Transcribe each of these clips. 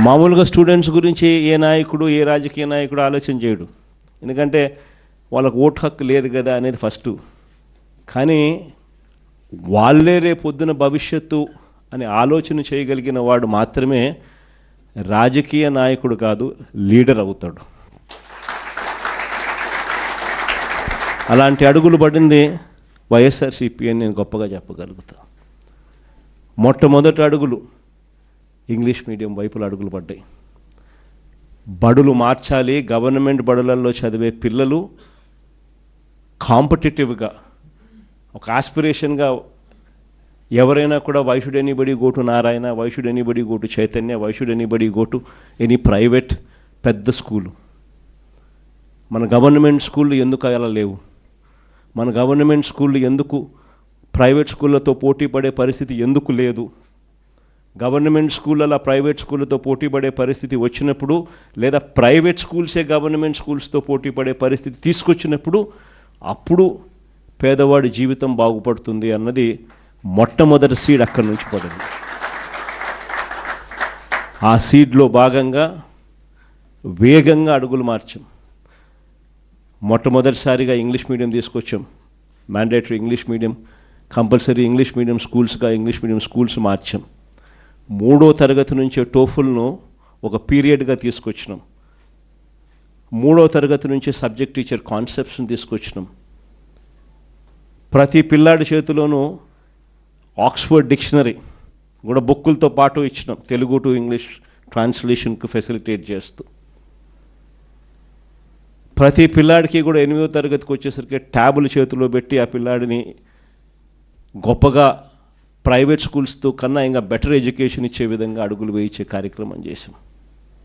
మామూలుగా స్టూడెంట్స్ గురించి ఏ నాయకుడు ఏ రాజకీయ నాయకుడు ఆలోచన చేయడు. ఎందుకంటే వాళ్ళకు ఓటు హక్కు లేదు కదా అనేది ఫస్ట్. కానీ వాళ్ళే రేపొద్దున భవిష్యత్తు అని ఆలోచన చేయగలిగిన వాడు మాత్రమే రాజకీయ నాయకుడు కాదు లీడర్ అవుతాడు. అలాంటి అడుగులు పడింది వైఎస్ఆర్సీపీ అని నేను గొప్పగా చెప్పగలుగుతా. మొట్టమొదటి అడుగులు ఇంగ్లీష్ మీడియం వైపులు అడుగులు పడ్డాయి. బడులు మార్చాలి గవర్నమెంట్ బడులలో చదివే పిల్లలు కాంపిటేటివ్గా ఒక ఆస్పిరేషన్గా ఎవరైనా కూడా why should anybody go to Narayana why should anybody go to Chaitanya why should anybody go to any private పెద్ద స్కూలు. మన గవర్నమెంట్ స్కూళ్ళు ఎందుకు అలా లేవు? మన గవర్నమెంట్ స్కూళ్ళు ఎందుకు ప్రైవేట్ స్కూళ్ళతో పోటీ పడే పరిస్థితి ఎందుకు లేదు? గవర్నమెంట్ స్కూళ్ళ ప్రైవేట్ స్కూళ్ళతో పోటీ పడే పరిస్థితి వచ్చినప్పుడు లేదా ప్రైవేట్ స్కూల్సే గవర్నమెంట్ స్కూల్స్తో పోటీ పడే పరిస్థితి తీసుకొచ్చినప్పుడు అప్పుడు పేదవాడి జీవితం బాగుపడుతుంది అన్నది మొట్టమొదటి సీడ్ అక్కడి నుంచి పడింది. ఆ సీడ్లో భాగంగా వేగంగా అడుగులు మార్చాం. మొట్టమొదటిసారిగా ఇంగ్లీష్ మీడియం తీసుకొచ్చాం. Mandatory English medium compulsory English medium స్కూల్స్గా English medium schools మార్చాం. మూడో తరగతి నుంచే టోఫుల్ను ఒక పీరియడ్గా తీసుకొచ్చినాం. మూడో తరగతి నుంచి సబ్జెక్ట్ టీచర్ కాన్సెప్ట్స్ని తీసుకొచ్చినాం. ప్రతి పిల్లాడి చేతిలోనూ ఆక్స్ఫర్డ్ డిక్షనరీ కూడా బుక్కులతో పాటు ఇచ్చినాం. తెలుగు టు ఇంగ్లీష్ ట్రాన్స్లేషన్కు ఫెసిలిటేట్ చేస్తూ. ప్రతి పిల్లాడికి కూడా ఎనిమిదో తరగతికి వచ్చేసరికి ట్యాబులు చేతిలో పెట్టి ఆ పిల్లాడిని గొప్పగా ప్రైవేట్ స్కూల్స్తో కన్నా ఇంకా బెటర్ ఎడ్యుకేషన్ ఇచ్చే విధంగా అడుగులు వేయించే కార్యక్రమం చేసాం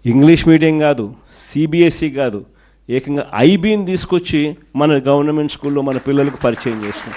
ఇంగ్లీష్ మీడియం కాదు సిబిఎస్ఈ కాదు ఏకంగా ఐబీని తీసుకొచ్చి మన గవర్నమెంట్ స్కూల్లో మన పిల్లలకు పరిచయం చేసినాం